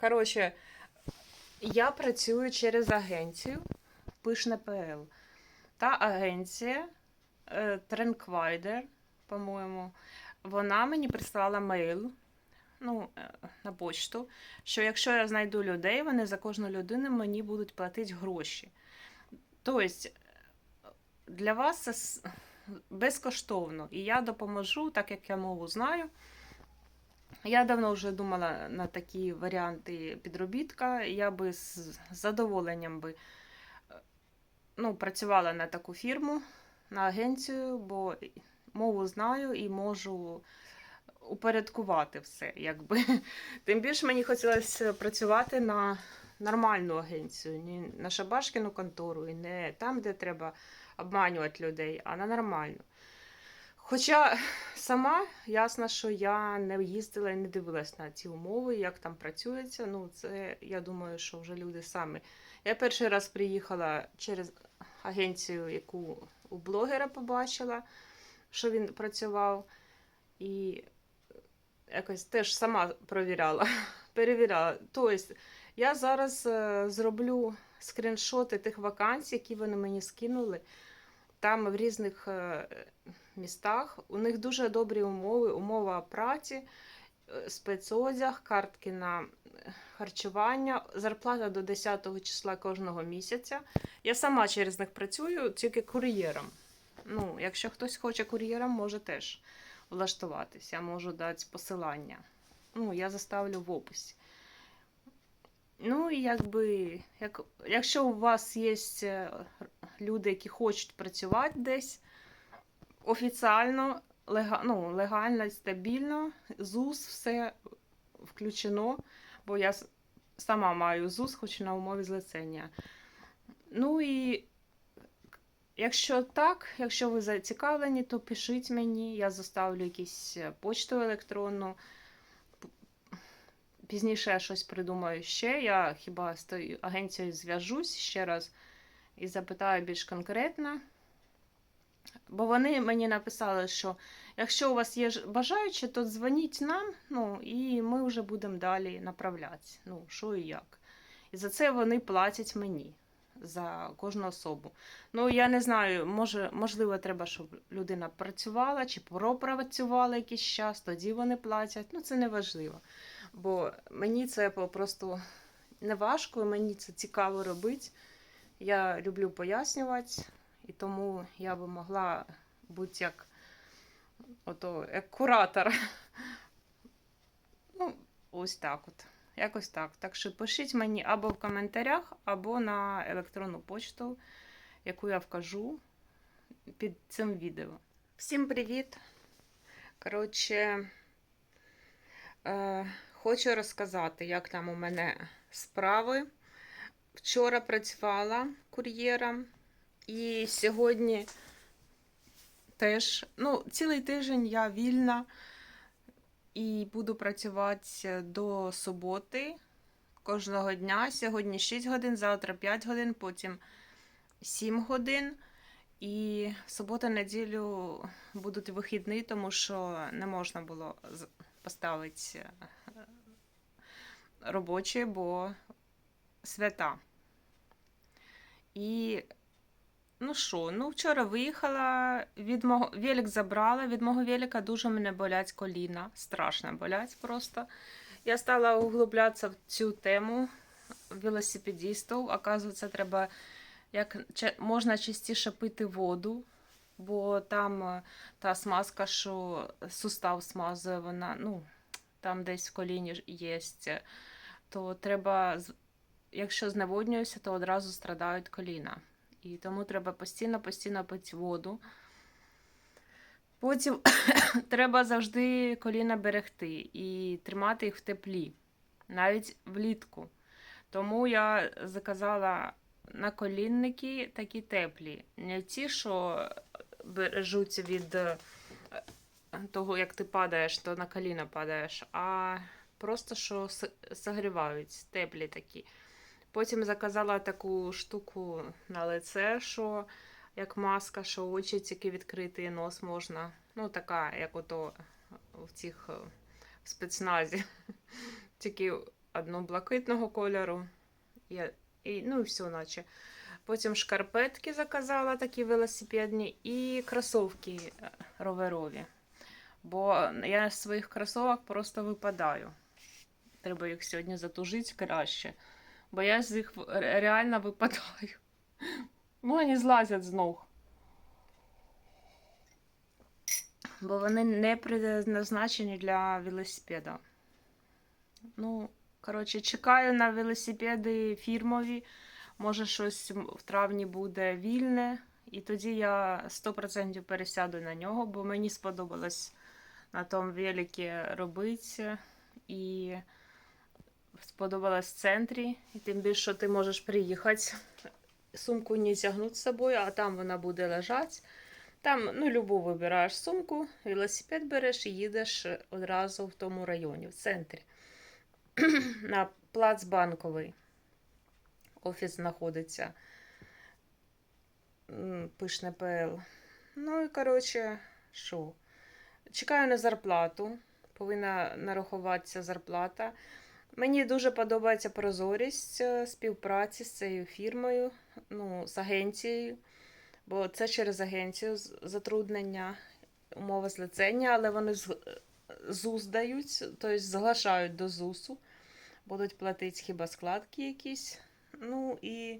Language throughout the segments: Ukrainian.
Коротше, я працюю через агенцію Пишне.пл. Та агенція Тренквайдер, по-моєму, вона мені прислала мейл ну, е, на почту, що якщо я знайду людей, вони за кожну людину мені будуть платити гроші. Тобто, для вас це безкоштовно. І я допоможу, так як я мову знаю. Я давно вже думала на такі варіанти підробітка. Я би з задоволенням би е, ну, працювала на таку фірму, на агенцію, бо мову знаю і можу упорядкувати все. Якби. Тим більше мені хотілося працювати на нормальну агенцію, не на шабашкіну контору, і не там, де треба обманювати людей, а на нормальну. Хоча сама ясно, що я не їздила і не дивилась на ці умови, як там працюється. Ну, це я думаю, що вже люди самі. Я перший раз приїхала через агенцію, яку у блогера побачила, що він працював, і якось теж сама провіряла, перевіряла. Тобто, я зараз е, зроблю скріншоти тих вакансій, які вони мені скинули. Там в різних е, містах. У них дуже добрі умови, умова праці, е, спецодяг, картки на е, харчування, зарплата до 10 числа кожного місяця. Я сама через них працюю, тільки кур'єром. Ну, якщо хтось хоче кур'єром, може теж влаштуватися. Я можу дати посилання. Ну, я заставлю в описі. Ну, і якби, як, якщо у вас є люди, які хочуть працювати десь офіціально, лега, ну, легально стабільно, ЗУС все включено, бо я сама маю ЗУС, хоч на умові злицення. Ну і якщо так, якщо ви зацікавлені, то пишіть мені, я заставлю якусь е, почту електронну. Пізніше я щось придумаю ще. Я хіба з тою агенцією зв'яжусь ще раз і запитаю більш конкретно. Бо вони мені написали, що якщо у вас є бажаючі, то дзвоніть нам, ну, і ми вже будемо далі направлятися. Ну, що і як. І за це вони платять мені за кожну особу. Ну, я не знаю, може, можливо, треба, щоб людина працювала чи пропрацювала якийсь час, тоді вони платять. Ну, це не важливо. Бо мені це просто не важко, мені це цікаво робити. Я люблю пояснювати, і тому я би могла бути як, ото, як куратор. Ну, ось так от. Якось так. Так що пишіть мені або в коментарях, або на електронну почту, яку я вкажу під цим відео. Всім привіт! Коротше, е, хочу розказати, як там у мене справи. Вчора працювала кур'єром, і сьогодні теж, ну, цілий тиждень я вільна і буду працювати до суботи кожного дня. Сьогодні 6 годин, завтра 5 годин, потім 7 годин. І субота, неділю будуть вихідні, тому що не можна було поставити е, робочі, бо свята. І ну що, ну вчора виїхала, від мого велик забрала, від мого велика дуже мене болять коліна, страшно болять просто. Я стала углублятися в цю тему велосипедистів. Оказується, треба як можна частіше пити воду, бо там е, та смазка, що сустав смазує, вона, ну, там десь в коліні є, то треба, якщо зневоднююся, то одразу страдають коліна. І тому треба постійно, постійно пити воду. Потім треба завжди коліна берегти і тримати їх в теплі, навіть влітку. Тому я заказала наколінники такі теплі. Не ті, що бережуться від е, того, як ти падаєш, то на коліна падаєш, а просто що согрівають, теплі такі. Потім заказала таку штуку на лице, що як маска, що очі тільки відкриті, і нос можна. Ну, така, як ото в цих е, в спецназі. Тільки одну блакитного кольору. Я, і, ну і все, наче. Потім шкарпетки заказала такі велосипедні і кросовки е, роверові. Бо я з своїх кросовок просто випадаю. Треба їх сьогодні затужити краще. Бо я з них реально випадаю. Ну, вони злазять з ног. Бо вони не предназначені для велосипеда. Ну, коротше, чекаю на велосипеди фірмові. Може, щось в травні буде вільне. І тоді я 100% пересяду на нього, бо мені сподобалось на тому великі робити. І сподобалось в центрі. І тим більше, що ти можеш приїхати. Сумку не тягнути з собою, а там вона буде лежати. Там, ну, любу вибираєш сумку, велосипед береш і їдеш одразу в тому районі, в центрі. На плац банковий. Офіс знаходиться. Пишне ПЛ. Ну і коротше, що? Чекаю на зарплату. Повинна нарахуватися зарплата. Мені дуже подобається прозорість е, співпраці з цією фірмою, ну, з агенцією, бо це через агенцію затруднення, умови злицення, але вони з, ЗУС дають, тобто зглашають до ЗУСу, будуть платити хіба складки якісь. Ну і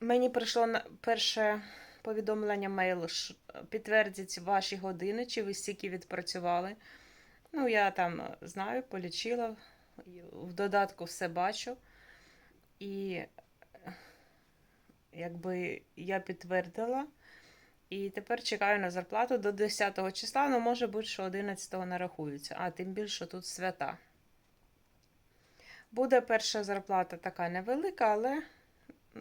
мені прийшло перше повідомлення мейл, що підтвердіть ваші години, чи ви стільки відпрацювали. Ну, я там е, знаю, полічила, в додатку все бачу. І е, якби я підтвердила. І тепер чекаю на зарплату до 10 числа, ну може бути, що 11 нарахується, а тим більше тут свята. Буде перша зарплата така невелика, але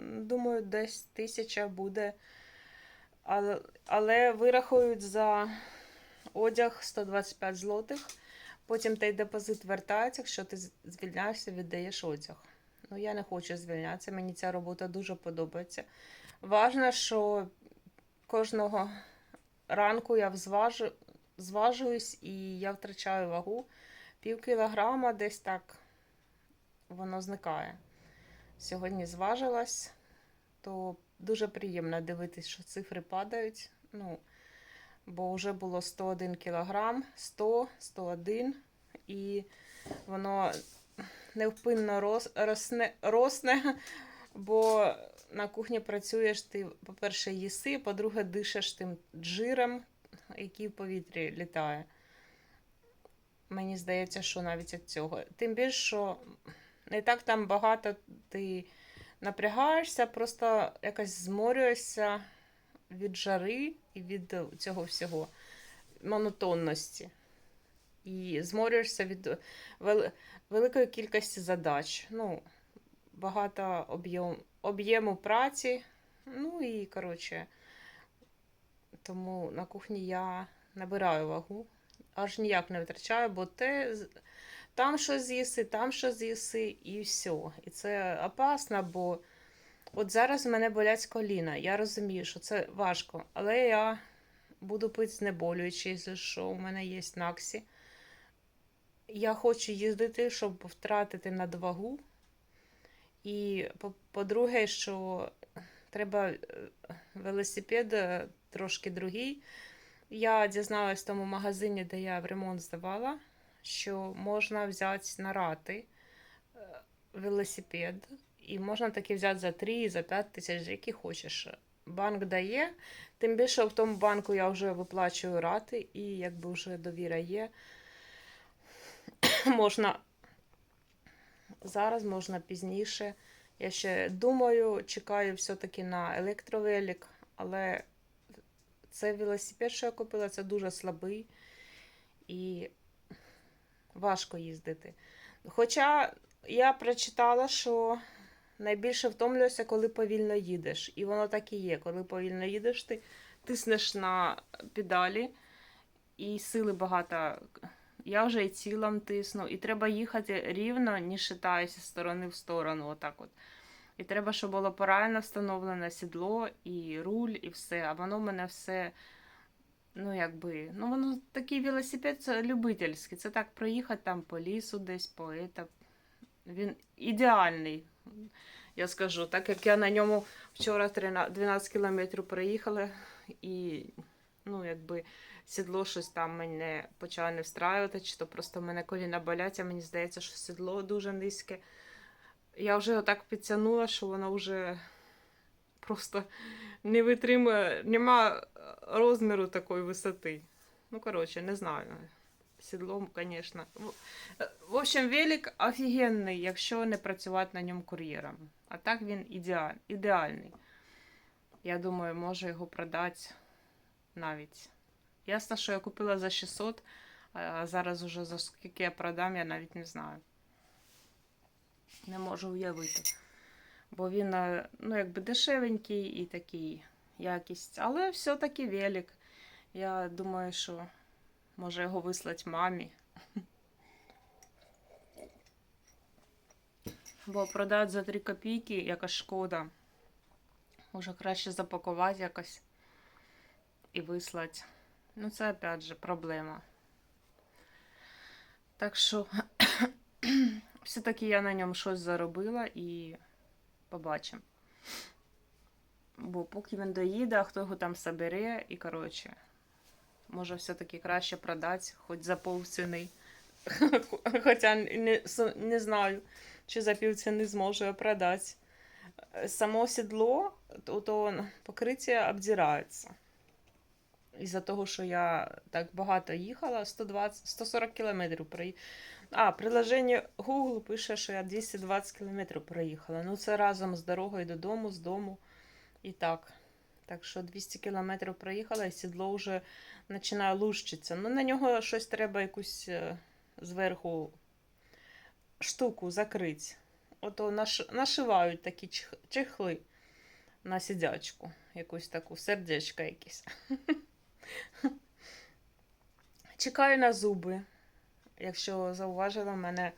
думаю, десь тисяча буде. Але, але вирахують за одяг 125 злотих. Потім той депозит вертається, якщо ти звільняєшся, віддаєш одяг. Ну, я не хочу звільнятися, мені ця робота дуже подобається. Важно, що кожного ранку я взважу, зважуюсь і я втрачаю вагу. Пів кілограма десь так воно зникає. Сьогодні зважилась, то дуже приємно дивитись, що цифри падають. Ну, бо вже було 101 кілограм, 100, 101, і воно невпинно рос, росне, росне, бо на кухні працюєш, ти, по-перше, їси, по-друге, дишиш тим джиром, який в повітрі літає. Мені здається, що навіть від цього. Тим більше, що не так там багато ти напрягаєшся, просто якось зморюєшся від жари і від цього всього монотонності. І зморюєшся від вели- великої кількості задач. Ну, багато об'єм, об'єму праці. Ну і, коротше, тому на кухні я набираю вагу, аж ніяк не витрачаю, бо те, там що з'їси, там що з'їси, і все. І це опасно, бо от зараз в мене болять коліна. Я розумію, що це важко, але я буду пити знеболюючи, якщо що у мене є наксі. Я хочу їздити, щоб втратити надвагу. І по- по-друге, що треба е, велосипед е, трошки другий. Я дізналась в тому магазині, де я в ремонт здавала, що можна взяти на рати е, велосипед, і можна таки взяти за 3, за 5 тисяч, які хочеш. Банк дає, тим більше в тому банку я вже виплачую рати, і якби вже довіра є, можна зараз, можна пізніше. Я ще думаю, чекаю все-таки на електровелик, але цей велосипед, що я купила, це дуже слабий і важко їздити. Хоча я прочитала, що найбільше втомлюєшся, коли повільно їдеш. І воно так і є. Коли повільно їдеш, ти тиснеш на педалі, і сили багато. Я вже і цілом тисну, і треба їхати рівно, не шитаюся з сторони в сторону. Отак от. І треба, щоб було правильно встановлене сідло, і руль, і все. А воно в мене все. Ну, якби, ну воно такий велосипед це любительський. Це так проїхати там по лісу, десь по ета, Він ідеальний. Я скажу, так як я на ньому вчора 12 кілометрів проїхала, і ну, якби сідло щось там мене почало не встраювати, чи то просто в мене коліна болять, а мені здається, що сідло дуже низьке. Я вже отак підтягнула, що воно вже просто не витримує, нема розміру такої висоти. Ну, коротше, не знаю. Сідлом, звісно. В- В общем, велик офігенний, якщо не працювати на ньому кур'єром. А так він ідеаль, ідеальний. Я думаю, можу його продати навіть. Ясно, що я купила за 600, а зараз уже за скільки я продам, я навіть не знаю. Не можу уявити. Бо він, е, ну, якби дешевенький і такий якість. Але все-таки велик. Я думаю, що може його вислати мамі. Бо продати за 3 копійки якась шкода. Може краще запакувати якось і вислати. Ну, це опять же проблема. Так що, все-таки я на ньому щось заробила і побачимо. Бо поки він доїде, а хто його там собере, і коротше, може все-таки краще продати, хоч за півціни. Хоча не, не знаю, чи за півціни зможу я продати. Само сідло, то, то покриття обдирається. Із-за того, що я так багато їхала, 120, 140 кілометрів проїхала. А, приложення Google пише, що я 220 кілометрів проїхала. Ну, це разом з дорогою додому, з дому. І так. Так що 200 кілометрів проїхала, і сідло вже починає лущитися. Ну, на нього щось треба якусь е, зверху штуку закрити. Ото наш, нашивають такі чехли на сидячку. Якусь таку сердечко якесь. Чекаю на зуби. Якщо зауважила, в мене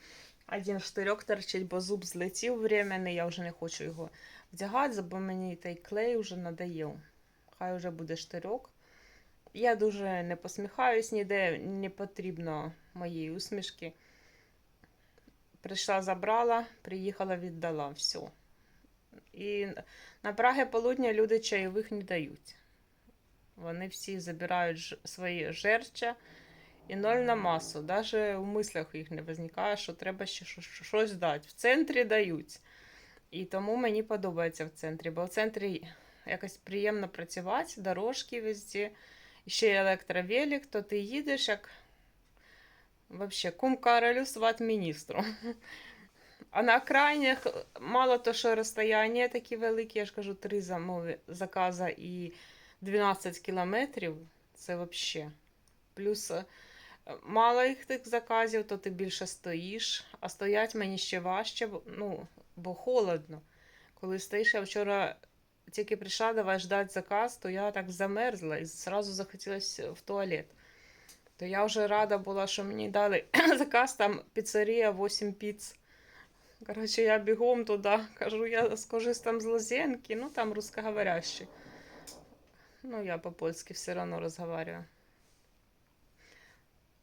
один штирьок торчить, бо зуб злетів временний, я вже не хочу його вдягати, бо мені той клей вже надоїв. Хай вже буде штирьок. Я дуже не посміхаюсь ніде, не потрібно моєї усмішки. Прийшла, забрала, приїхала, віддала. Все. І на Праги полудня люди чайових не дають. Вони всі забирають свої жерча і ноль на масу. Навіть у мислях їх не виникає, що треба ще щось- дати. В центрі дають. І тому мені подобається в центрі, бо в центрі якось приємно працювати, дорожки везде, ще й електровелик, то ти їдеш як вообще кум королю сват міністру. А на окраїнах мало то, що розстояння такі великі, я ж кажу, три замови заказа і 12 кілометрів. Це взагалі. Плюс е, мало їх тих заказів, то ти більше стоїш, а стоять мені ще важче, ну, бо холодно. Коли стоїш, я вчора тільки прийшла, давай ждати заказ, то я так замерзла і зразу захотілося в туалет. То я вже рада була, що мені дали заказ, там піцерія 8 піц. Коротше, я бігом туди, кажу, я скажусь там з Лозенки, ну там русскоговорящий. Ну, я по-польськи все одно розмовляю.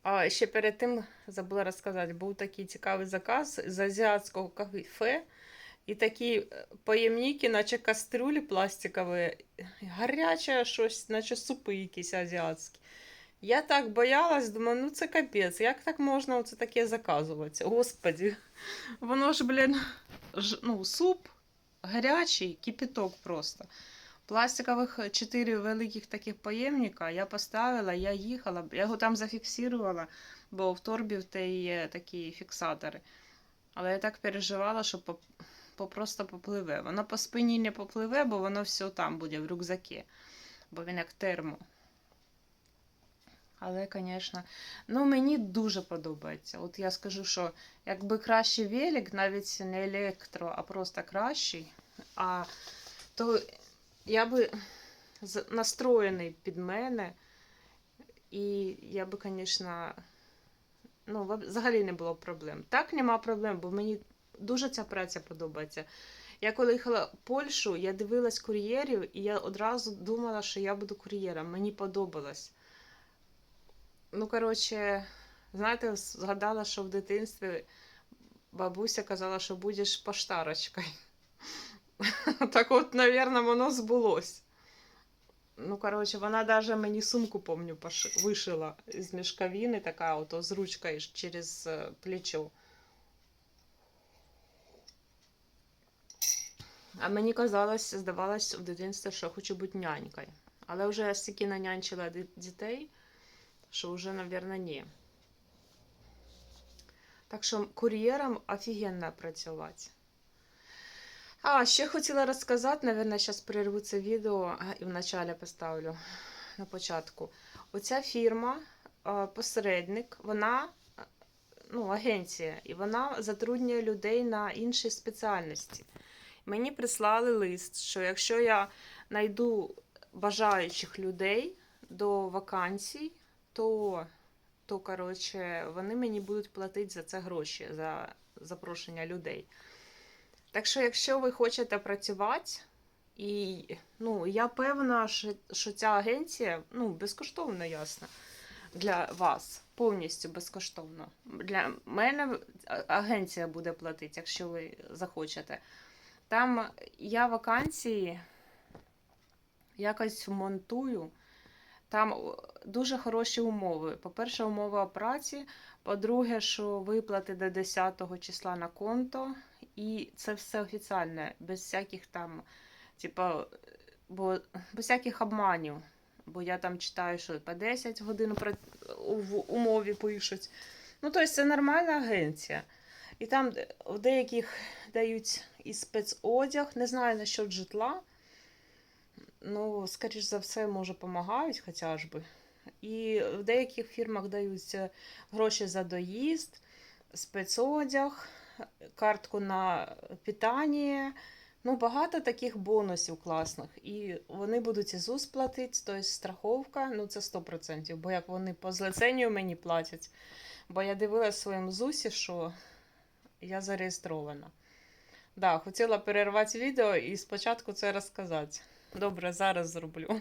А ще перед тим забула розказати, був такий цікавий заказ з азіатського кафе. І такі е, поємніки, наче кастрюлі пластикові, гаряче щось, наче супи якісь азіатські. Я так боялась, думаю, ну це капець, як так можна оце таке заказувати? Господі. Воно ж, блін, ну, суп гарячий, кипяток просто. Пластикових чотири великих таких поємника я поставила, я їхала, я його там зафіксувала, бо в торбі в те є такі фіксатори. Але я так переживала, що просто попливе. Воно по спині не попливе, бо воно все там буде в рюкзакі, бо він як термо. Але, звісно, ну мені дуже подобається. От я скажу, що якби кращий велик, навіть не електро, а просто кращий, а то я би настроєний під мене, і я би, звісно, ну, взагалі не було проблем. Так нема проблем, бо мені дуже ця праця подобається. Я коли їхала в Польщу, я дивилась кур'єрів, і я одразу думала, що я буду кур'єром. Мені подобалось. Ну, коротше, знаєте, згадала, що в дитинстві бабуся казала, що будеш поштарочкою. Так от, мабуть, воно збулось. Ну, коротше, вона навіть мені сумку, помню, вишила з мішковини, така ото з ручкою через е, плечо. А мені казалось, здавалось в дитинстві, що хочу бути нянькою. Але вже я стільки нанянчила ді- дітей, що вже, мабуть, ні. Так що кур'єром офігенно працювати. А, ще хотіла розказати, мабуть, зараз перерву це відео і вначалі поставлю на початку. Оця фірма, е, посередник, вона ну, агенція, і вона затруднює людей на інші спеціальності. Мені прислали лист, що якщо я знайду бажаючих людей до вакансій, то, то коротше, вони мені будуть платити за це гроші, за запрошення людей. Так що, якщо ви хочете працювати, і ну, я певна, що, ця агенція ну, безкоштовно, ясно, для вас, повністю безкоштовно. Для мене агенція буде платити, якщо ви захочете. Там я вакансії якось монтую. Там дуже хороші умови. По-перше, умова праці. По-друге, що виплати до 10 числа на конто. І це все офіціальне, без всяких там, типа, бо без всяких обманів. Бо я там читаю, що по 10 годин в умові пишуть. Ну, тобто це нормальна агенція. І там де- в деяких дають і спецодяг, не знаю насчет житла. Ну, скоріш за все, може, допомагають хоча би. І в деяких фірмах дають е, гроші за доїзд, спецодяг, картку на питання. Ну, багато таких бонусів класних. І вони будуть і ЗУС платити, тобто страховка, ну це 100%, бо як вони по злиценню мені платять. Бо я дивилася в своєму ЗУСі, що я зареєстрована. Да, хотіла перервати відео і спочатку це розказати. Добре, зараз зроблю.